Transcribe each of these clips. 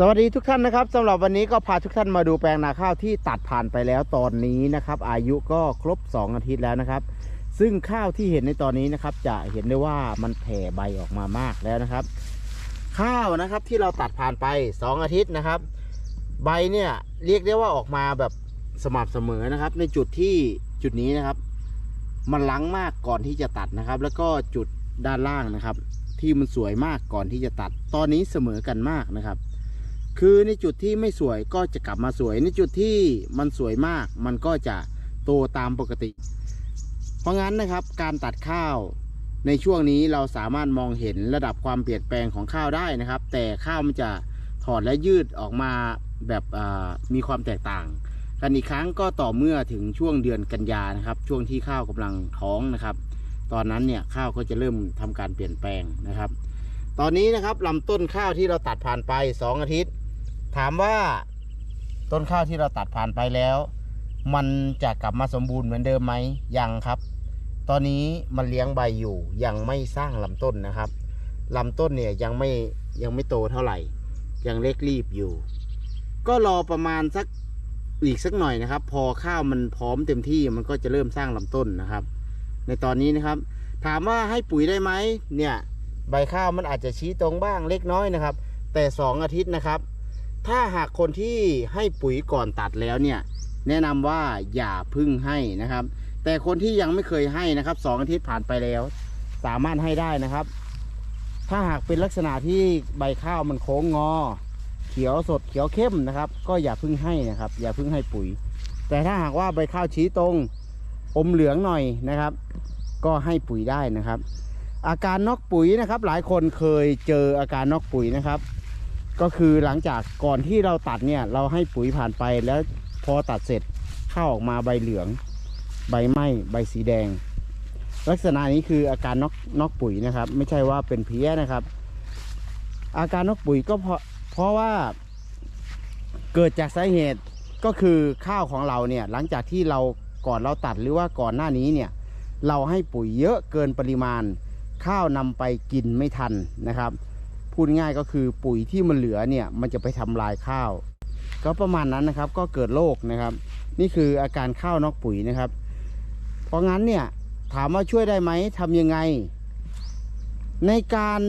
สวัสดีทุกท่านนะครับสำหรับวันนี้ก็พาทุกท่านมาดูแปลงนาข้าวที่ตัดผ่านไปแล้วตอนนี้นะครับ อายุก็ครบ 2 อาทิตย์แล้วนะครับ ซึ่งข้าวที่เห็นในตอนนี้นะครับ จะเห็นได้ว่ามันแผ่ใบออกมามากแล้วนะครับ ข้าวนะครับที่เราตัดผ่านไป 2 อาทิตย์นะครับ ใบเนี่ยเรียกได้ว่าออกมาแบบสม่ำเสมอนะครับ ในจุดที่จุดนี้นะครับ มันล้างมากก่อนที่จะตัดนะครับ แล้วก็จุดด้านล่างนะครับ ที่มันสวยมากก่อนที่จะตัด ตอนนี้เสมอกันมากนะครับ คือในจุดที่ไม่สวยก็จะกลับมาสวย ในจุดที่มันสวยมาก มันก็จะโตตามปกติ เพราะงั้นนะครับ การตัดข้าวในช่วงนี้เราสามารถมองเห็นระดับความเปลี่ยนแปลงของข้าวได้นะครับ แต่ข้าวมันจะถอดและยืดออกมาแบบมีความแตกต่าง กันอีกครั้งก็ต่อเมื่อถึงช่วงเดือนกันยานะครับ ช่วงที่ข้าวกำลังท้องนะครับ ตอนนั้นเนี่ยข้าวก็จะเริ่มทำการเปลี่ยนแปลงนะครับ ตอนนี้นะครับลำต้นข้าวที่เราตัดผ่านไป 2 อาทิตย์ ถามว่าต้นข้าวที่เราตัดผ่านไปแล้ว มันจะกลับมาสมบูรณ์เหมือนเดิมไหมยังครับ ตอนนี้มันเลี้ยงใบอยู่ยังไม่สร้างลำต้นนะครับลำต้นเนี่ยยังไม่ยังไม่โตเท่าไหร่ ยังเล็กรีบอยู่ ก็รอประมาณสักอีกสักหน่อยนะครับ พอข้าวมันพร้อมเต็มที่มันก็จะเริ่มสร้างลำต้นนะครับ ในตอนนี้นะครับ ถามว่าให้ปุ๋ยได้ไหมเนี่ย ใบข้าวมันอาจจะชี้ตรงบ้างเล็กน้อยนะครับ แต่ 2 อาทิตย์นะครับ ถ้าหากคนที่ให้ปุ๋ยก่อนตัดแล้วเนี่ย แนะนำว่าอย่าพึ่งให้นะครับ แต่คนที่ยังไม่เคยให้นะครับสองอาทิตย์ผ่านไปแล้ว สามารถให้ได้นะครับ ถ้าหากเป็นลักษณะที่ใบข้าวมันโค้งงอ เขียวสดเขียวเข้มนะครับ ก็อย่าพึ่งให้นะครับ อย่าพึ่งให้ปุ๋ย แต่ถ้าหากว่าใบข้าวชี้ตรงอมเหลืองหน่อยนะครับ ก็ให้ปุ๋ยได้นะครับ อาการนอกปุ๋ยนะครับ หลายคนเคยเจออาการนอกปุ๋ยนะครับ ก็คือหลังจากก่อนที่เราตัดเนี่ย เราให้ปุ๋ยผ่านไปแล้วพอตัดเสร็จข้าวออกมาใบเหลือง ใบไหม้ใบสีแดง ลักษณะนี้คืออาการนอกนอกปุ๋ยนะครับ ไม่ใช่ว่าเป็นเพี้ยนะครับ อาการนอกปุ๋ยก็เพราะเพราะว่าเกิดจากสาเหตุก็คือข้าวของเราเนี่ยหลังจากที่เราก่อนเราตัดหรือว่าก่อนหน้านี้เนี่ยเราให้ปุ๋ยเยอะเกินปริมาณ ข้าวนำไปกินไม่ทันนะครับ พูดง่ายก็คือปุ๋ยที่มันเหลือเนี่ยมันจะไปทำลายข้าว ก็ประมาณนั้นนะครับก็เกิดโรคนะครับ นี่คืออาการข้าวนอกปุ๋ยนะครับ เพราะงั้นเนี่ยถามว่าช่วยได้ไหมทำยังไง ในการ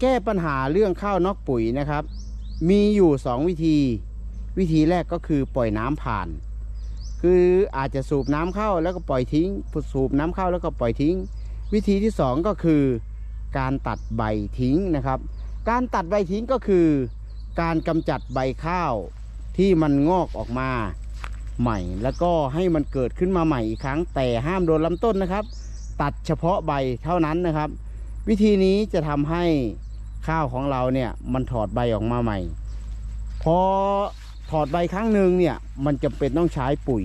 แก้ปัญหาเรื่องข้าวนอกปุ๋ยนะครับ มีอยู่ 2 วิธี วิธีแรกก็คือปล่อยน้ำผ่าน คืออาจจะสูบน้ำเข้าแล้วก็ปล่อยทิ้งสูบน้ำเข้าแล้วก็ปล่อยทิ้ง วิธีที่ 2 ก็คือการตัดใบทิ้งนะครับ การตัดใบทิ้งก็คือ การกำจัดใบข้าวที่มันงอกออกมาใหม่ แล้วก็ให้มันเกิดขึ้นมาใหม่อีกครั้ง แต่ห้ามโดนลำต้นนะครับ ตัดเฉพาะใบเท่านั้นนะครับ วิธีนี้จะทำให้ข้าวของเราเนี่ยมันถอดใบออกมาใหม่ พอถอดใบครั้งหนึ่งเนี่ยมันจำเป็นต้องใช้ปุ๋ย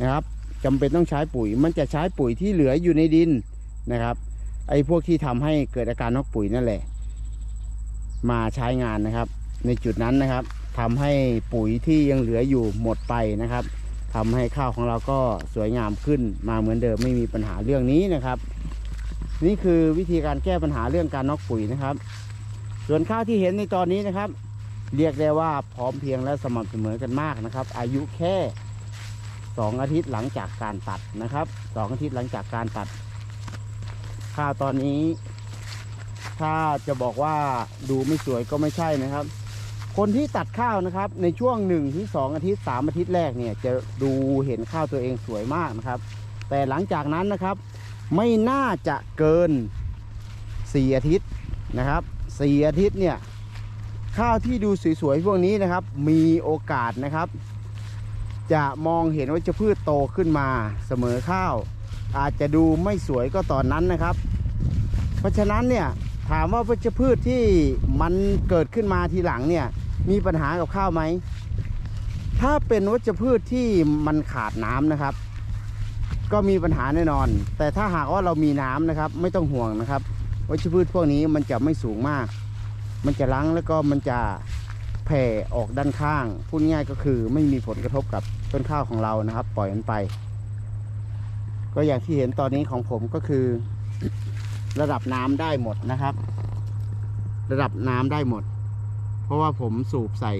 นะครับจำเป็นต้องใช้ปุ๋ย มันจะใช้ปุ๋ยที่เหลืออยู่ในดินนะครับไอ้พวกที่ทำให้เกิดอาการนอกปุ๋ยนั่นแหละ มาใช้งานนะครับ ในจุดนั้นนะครับทำให้ปุ๋ยที่ยังเหลืออยู่หมดไปนะครับทำให้ข้าวของเราก็สวยงามขึ้นมาเหมือนเดิมไม่มีปัญหาเรื่องนี้นะครับ นี่คือวิธีการแก้ปัญหาเรื่องการนอกปุ๋ยนะครับ ส่วนข้าวที่เห็นในตอนนี้นะครับ เรียกได้ว่าพร้อมเพียงและสม่ำเสมอกันมากนะครับ อายุแค่สองอาทิตย์หลังจากการตัดนะครับสองอาทิตย์หลังจากการตัด ข้าวตอนนี้ ถ้าจะบอกว่าดูไม่สวยก็ไม่ใช่นะครับ คนที่ตัดข้าวนะครับ ในช่วงหนึ่งที่สองอาทิตย์สามอาทิตย์แรกเนี่ยจะดูเห็นข้าวตัวเองสวยมากนะครับ แต่หลังจากนั้นนะครับไม่น่าจะเกินสี่อาทิตย์นะครับสี่อาทิตย์เนี่ยข้าวที่ดูสวยๆพวกนี้นะครับ มีโอกาสนะครับ จะมองเห็นวัชพืชโตขึ้นมาเสมอข้าว อาจจะดูไม่สวยก็ตอนนั้นนะครับ เพราะฉะนั้นเนี่ย ถามว่าวัชพืชที่มันเกิดขึ้นมาทีหลังเนี่ย มีปัญหากับข้าวไหม ถ้าเป็นวัชพืชที่มันขาดน้ำนะครับ ก็มีปัญหาแน่นอน แต่ถ้าหากว่าเรามีน้ำนะครับ ไม่ต้องห่วงนะครับ วัชพืชพวกนี้มันจะไม่สูงมาก มันจะล้างแล้วก็มันจะแผ่ออกด้านข้างพูดง่ายก็คือไม่มีผลกระทบกับต้นข้าวของเรานะครับ ปล่อยมันไป ก็อย่างที่เห็นตอนนี้ของผมก็คือ ระดับน้ำได้หมดนะครับ ระดับน้ำได้หมด เพราะว่าผมสูบใส่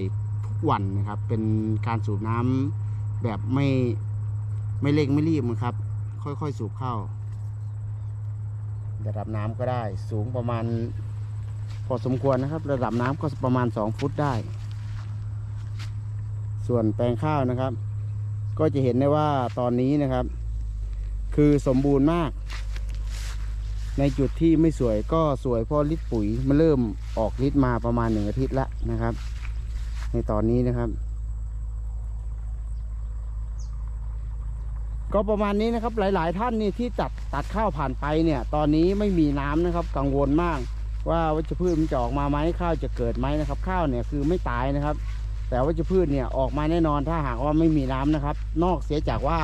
ทุกวันนะครับ เป็นการสูบน้ำแบบไม่ไม่เร่งไม่รีบนะครับ ค่อยๆสูบเข้า ระดับน้ำก็ได้ สูงประมาณพอสมควรนะครับ ระดับน้ำก็ประมาณ 2 ฟุตได้ ส่วนแปลงข้าวนะครับ ก็จะเห็นได้ว่าตอนนี้นะครับ คือสมบูรณ์มาก ในจุดที่ไม่สวยก็สวยเพราะลิตรปุ๋ยมันเริ่มออกลิตรมาประมาณหนึ่งอาทิตย์แล้วนะครับ ในตอนนี้นะครับ ก็ประมาณนี้นะครับหลาย ๆ ท่านนี่ที่ตัดตัดข้าวผ่านไปเนี่ย ตอนนี้ไม่มีน้ำนะครับกังวลมาก ว่าวัชพืชมันจะออกมาไหมข้าวจะเกิดไหมนะครับ ข้าวเนี่ยคือไม่ตายนะครับ แต่วัชพืชเนี่ยออกมาแน่นอนถ้าหากว่าไม่มีน้ำนะครับ นอกเสียจากว่า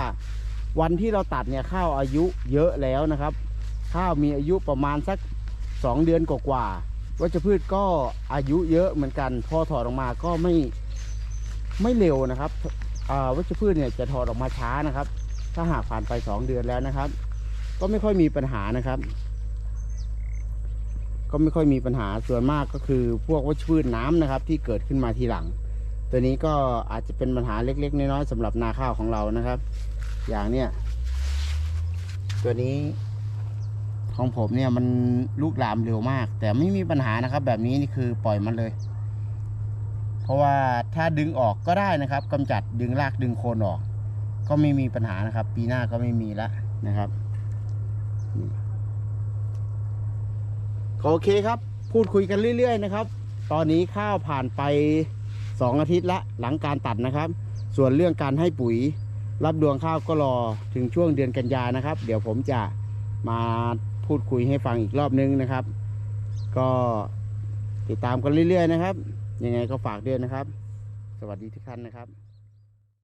วันที่เราตัดเนี่ยข้าวอายุเยอะแล้วนะครับ ข้าวมีอายุประมาณสัก 2 เดือนกว่าๆวัชพืชก็อายุเยอะเหมือนกัน พอถอดออกมาก็ไม่ไม่เร็วนะครับอ่าวัชพืชเนี่ยจะถอดออกมาช้านะครับ ถ้าหากผ่านไป 2 เดือนแล้วนะครับ ก็ไม่ค่อยมีปัญหานะครับ ก็ไม่ค่อยมีปัญหาส่วนมากก็คือพวกวัชพืชน้ำนะครับ ที่เกิดขึ้นมาทีหลัง ตัวนี้ก็อาจจะเป็นปัญหาเล็ก ๆ น้อยๆสำหรับนาข้าวของเรานะครับ อย่างเนี้ยตัวนี้ ของผมเนี่ยมันลูกลามเร็วมาก แต่ไม่มีปัญหานะครับ แบบนี้นี่คือปล่อยมันเลย เพราะว่าถ้าดึงออกก็ได้นะครับกำจัดดึงรากดึงโคนออก ก็ไม่มีปัญหานะครับ ปีหน้าก็ไม่มีละนะครับโอเคครับ พูดคุยกันเรื่อย ๆ นะครับ ตอนนี้ข้าวผ่านไปสองอาทิตย์ละหลังการตัดนะครับ ส่วนเรื่องการให้ปุ๋ย รับดวงข้าวก็รอถึงช่วงเดือนกันยานะครับ เดี๋ยวผมจะมา พูดคุยให้ฟังอีกรอบนึงนะครับ ก็ติดตามกันเรื่อยๆนะครับ ยังไงก็ฝากด้วยนะครับ สวัสดีทุกท่านนะครับ